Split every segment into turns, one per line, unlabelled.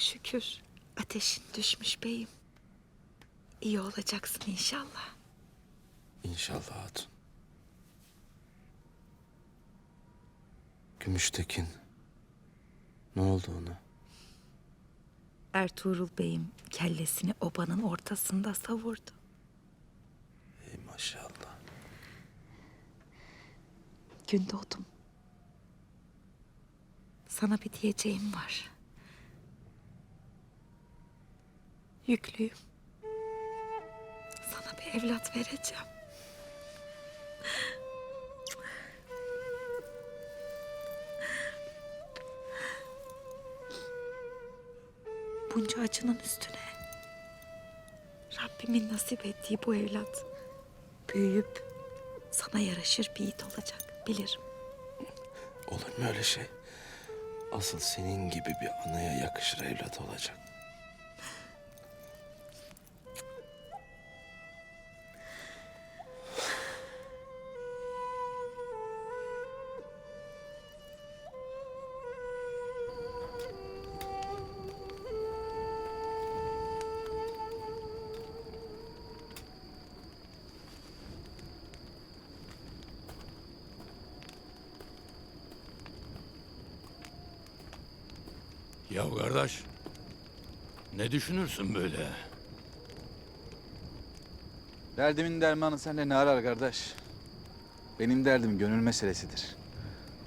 Çok şükür ateşin düşmüş beyim. İyi olacaksın inşallah.
İnşallah hatun. Gümüştekin. Ne oldu ona?
Ertuğrul beyim kellesini obanın ortasında savurdu.
Ey maşallah.
Gün doğdum. Sana bir diyeceğim var. Yüklüyüm. Sana bir evlat vereceğim. Bunca acının üstüne Rabbimin nasip ettiği bu evlat büyüyüp sana yaraşır bir yiğit olacak bilirim.
Olur mu öyle şey? Asıl senin gibi bir anaya yakışır evlat olacak.
Ya kardeş, ne düşünürsün böyle?
Derdimin dermanı sende ne arar kardeş? Benim derdim gönül meselesidir.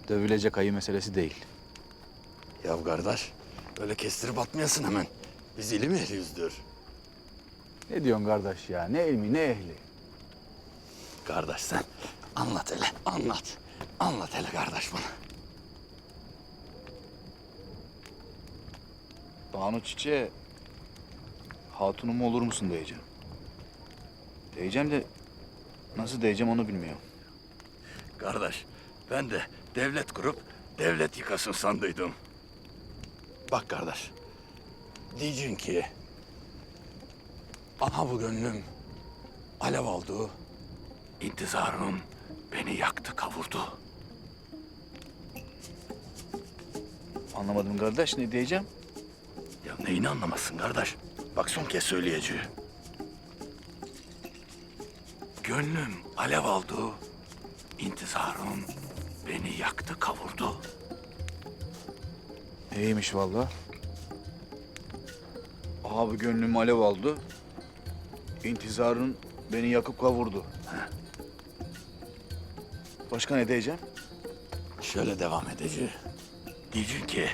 Dövülecek ayı meselesi değil.
Ya kardeş, öyle kestirip atmayasın hemen. Biz ilim ehliyizdir.
Ne diyorsun kardeş ya? Ne ilmi ne ehli?
Kardeş sen anlat hele, anlat. Anlat hele kardeş bana.
Banu Çiçek'e hatunum olur musun diyeceğim. Diyeceğim de nasıl diyeceğim onu bilmiyorum.
Kardeş, ben de devlet kurup devlet yıkasın sandıydım. Bak kardeş, diyeceksin ki... Aha bu gönlüm alev oldu. İntizarım beni yaktı kavurdu.
Anlamadım kardeş ne diyeceğim?
Ya neyini anlamazsın kardeş? Bak son kez söyleyeceğim. Gönlüm alev oldu. İntizarım beni yaktı kavurdu.
İyiymiş valla. Abi gönlüm alev aldı. İntizarın beni yakıp kavurdu. Başka ne diyeceğim?
Şöyle devam edeceğim. Diyeceksin ki...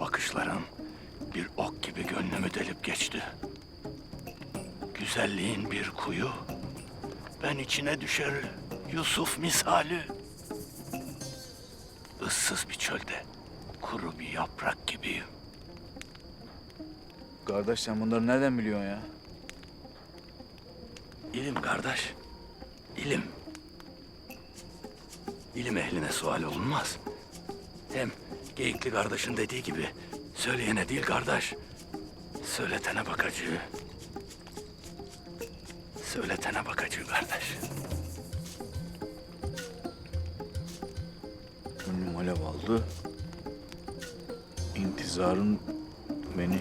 Bakışların bir ok gibi gönlümü delip geçti. Güzelliğin bir kuyu. Ben içine düşer Yusuf misali. Issız bir çölde kuru bir yaprak gibiyim.
Kardeş sen bunları nereden biliyorsun ya?
İlim kardeş. İlim. İlim ehline sual olunmaz. Hem geyikli kardeşin dediği gibi söyleyene değil kardeş. Söyletene bakacı. Söyletene bakacı kardeş.
Gönlüm alev aldı. İntizarın beni